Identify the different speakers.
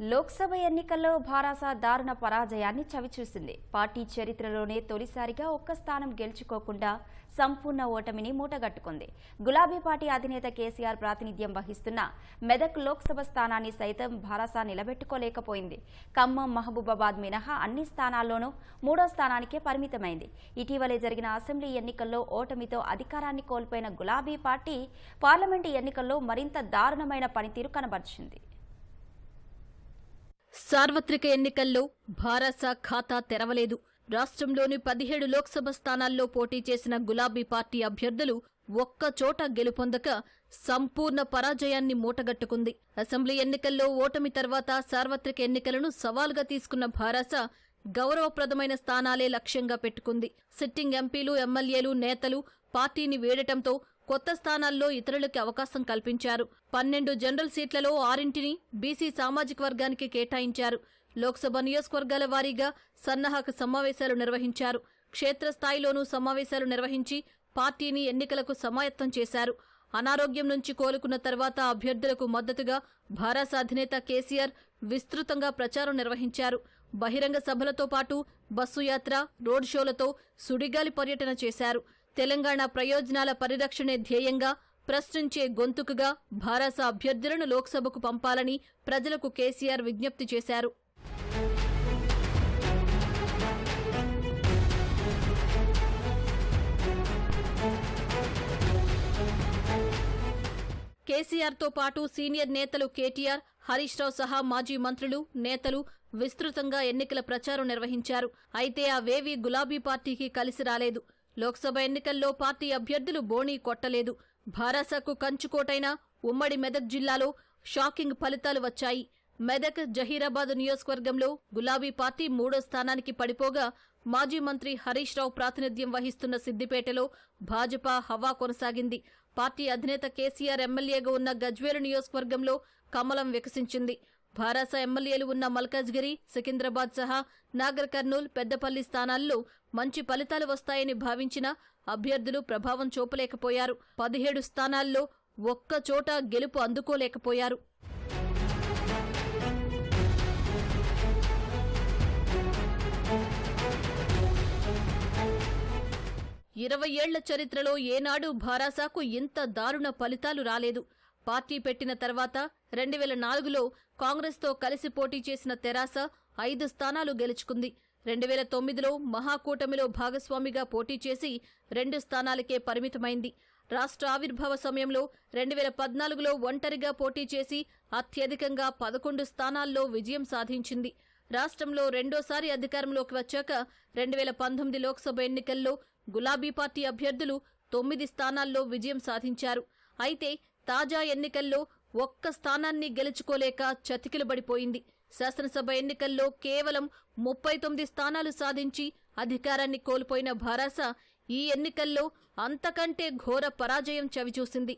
Speaker 1: లోక్సభ ఎన్నికల్లో భారాస దారుణ పరాజయాన్ని చవిచూసింది. పార్టీ చరిత్రలోనే తొలిసారిగా ఒక్క స్థానం గెలుచుకోకుండా సంపూర్ణ ఓటమిని మూటగట్టుకుంది. గులాబీ పార్టీ అధినేత కేసీఆర్ ప్రాతినిధ్యం వహిస్తున్న మెదక్ లోక్సభ స్థానాన్ని సైతం భారాస నిలబెట్టుకోలేకపోయింది. ఖమ్మం మహబూబాబాద్ మినహా అన్ని స్థానాల్లోనూ మూడో స్థానానికే పరిమితమైంది. ఇటీవలే జరిగిన అసెంబ్లీ ఎన్నికల్లో ఓటమితో అధికారాన్ని కోల్పోయిన గులాబీ పార్టీ పార్లమెంటు ఎన్నికల్లో మరింత దారుణమైన పనితీరు కనబర్చింది.
Speaker 2: సార్వత్రిక ఎన్నికల్లో భారస ఖాతా తెరవలేదు. రాష్ట్రంలోని పదిహేడు లోక్సభ స్థానాల్లో పోటీ చేసిన గులాబీ పార్టీ అభ్యర్థులు ఒక్కచోట గెలుపొందక సంపూర్ణ పరాజయాన్ని మూటగట్టుకుంది. అసెంబ్లీ ఎన్నికల్లో ఓటమి తర్వాత సార్వత్రిక ఎన్నికలను సవాల్గా తీసుకున్న భారస గౌరవప్రదమైన స్థానాలే లక్ష్యంగా పెట్టుకుంది. సిట్టింగ్ ఎంపీలు ఎమ్మెల్యేలు నేతలు పార్టీని వేడటంతో కొత్త స్థానాల్లో ఇతరులకి అవకాశం కల్పించారు. పన్నెండు జనరల్ సీట్లలో ఆరింటిని బీసీ సామాజిక వర్గానికి కేటాయించారు. లోక్సభ నియోజకవర్గాల వారీగా సన్నాహక సమావేశాలు నిర్వహించారు. క్షేత్రస్థాయిలోనూ సమావేశాలు నిర్వహించి పార్టీని ఎన్నికలకు సమాయత్తం చేశారు. అనారోగ్యం నుంచి కోలుకున్న తర్వాత అభ్యర్థులకు మద్దతుగా భారత అధినేత కేసీఆర్ విస్తృతంగా ప్రచారం నిర్వహించారు. బహిరంగ సభలతో పాటు బస్సు యాత్ర రోడ్ షోలతో సుడిగాలి పర్యటన చేశారు. తెలంగాణ ప్రయోజనాల పరిరక్షణే ధ్యేయంగా ప్రశ్నించే గొంతుకుగా భారస అభ్యర్థులను లోక్సభకు పంపాలని ప్రజలకు కేసీఆర్ విజ్ఞప్తి చేశారు. కేసీఆర్తో పాటు సీనియర్ నేతలు కేటీఆర్ హరీష్ రావు సహా మాజీ మంత్రులు నేతలు విస్తృతంగా ఎన్నికల ప్రచారం నిర్వహించారు. అయితే అవేవీ గులాబీ పార్టీకి కలిసి రాలేదు. లోక్సభ ఎన్నికల్లో పార్టీ అభ్యర్థులు బోణీ కొట్టలేదు. భారాసకు కంచుకోటైన ఉమ్మడి మెదక్ జిల్లాలో షాకింగ్ ఫలితాలు వచ్చాయి. మెదక్ జహీరాబాద్ నియోజకవర్గంలో గులాబీ పార్టీ మూడో స్థానానికి పడిపోగా మాజీ మంత్రి హరీష్ రావు ప్రాతినిధ్యం వహిస్తున్న సిద్దిపేటలో భాజపా హవా కొనసాగింది. పార్టీ అధినేత కేసీఆర్ ఎమ్మెల్యేగా ఉన్న గజ్వేలు నియోజకవర్గంలో కమలం వికసించింది. భారాస ఎమ్మెల్యేలు ఉన్న మల్కాజ్గిరి సికింద్రాబాద్ సహా నాగర్ కర్నూల్ పెద్దపల్లి స్థానాల్లో మంచి ఫలితాలు వస్తాయని భావించిన అభ్యర్థులు ప్రభావం చూపలేకపోయారు. పదిహేడు స్థానాల్లో ఒక్క చోట గెలుపు అందుకోలేకపోయారు. ఇరవై ఏళ్ళ చరిత్రలో ఏనాడు భారాసాకు ఇంత దారుణ ఫలితాలు రాలేదు. పార్టీ పెట్టిన తర్వాత రెండు వేల నాలుగులో కాంగ్రెస్తో కలిసి పోటీ చేసిన తెరాస ఐదు స్థానాలు గెలుచుకుంది. రెండు వేల తొమ్మిదిలో మహాకూటమిలో భాగస్వామిగా పోటీ చేసి రెండు స్థానాలకే పరిమితమైంది. రాష్ట్ర ఆవిర్భావ సమయంలో రెండు వేల పద్నాలుగులో ఒంటరిగా పోటీ చేసి అత్యధికంగా పదకొండు స్థానాల్లో విజయం సాధించింది. రాష్ట్రంలో రెండోసారి అధికారంలోకి వచ్చాక రెండు వేల పంతొమ్మిది లోక్సభ ఎన్నికల్లో గులాబీ పార్టీ అభ్యర్థులు తొమ్మిది స్థానాల్లో విజయం సాధించారు. అయితే తాజా ఎన్నికల్లో ఒక్క స్థానాన్ని గెలుచుకోలేక చతికిలబడిపోయింది. శాసనసభ ఎన్నికల్లో కేవలం ముప్పై తొమ్మిది స్థానాలు సాధించి అధికారాన్ని కోల్పోయిన భారాస ఈ ఎన్నికల్లో అంతకంటే ఘోర పరాజయం చవిచూసింది.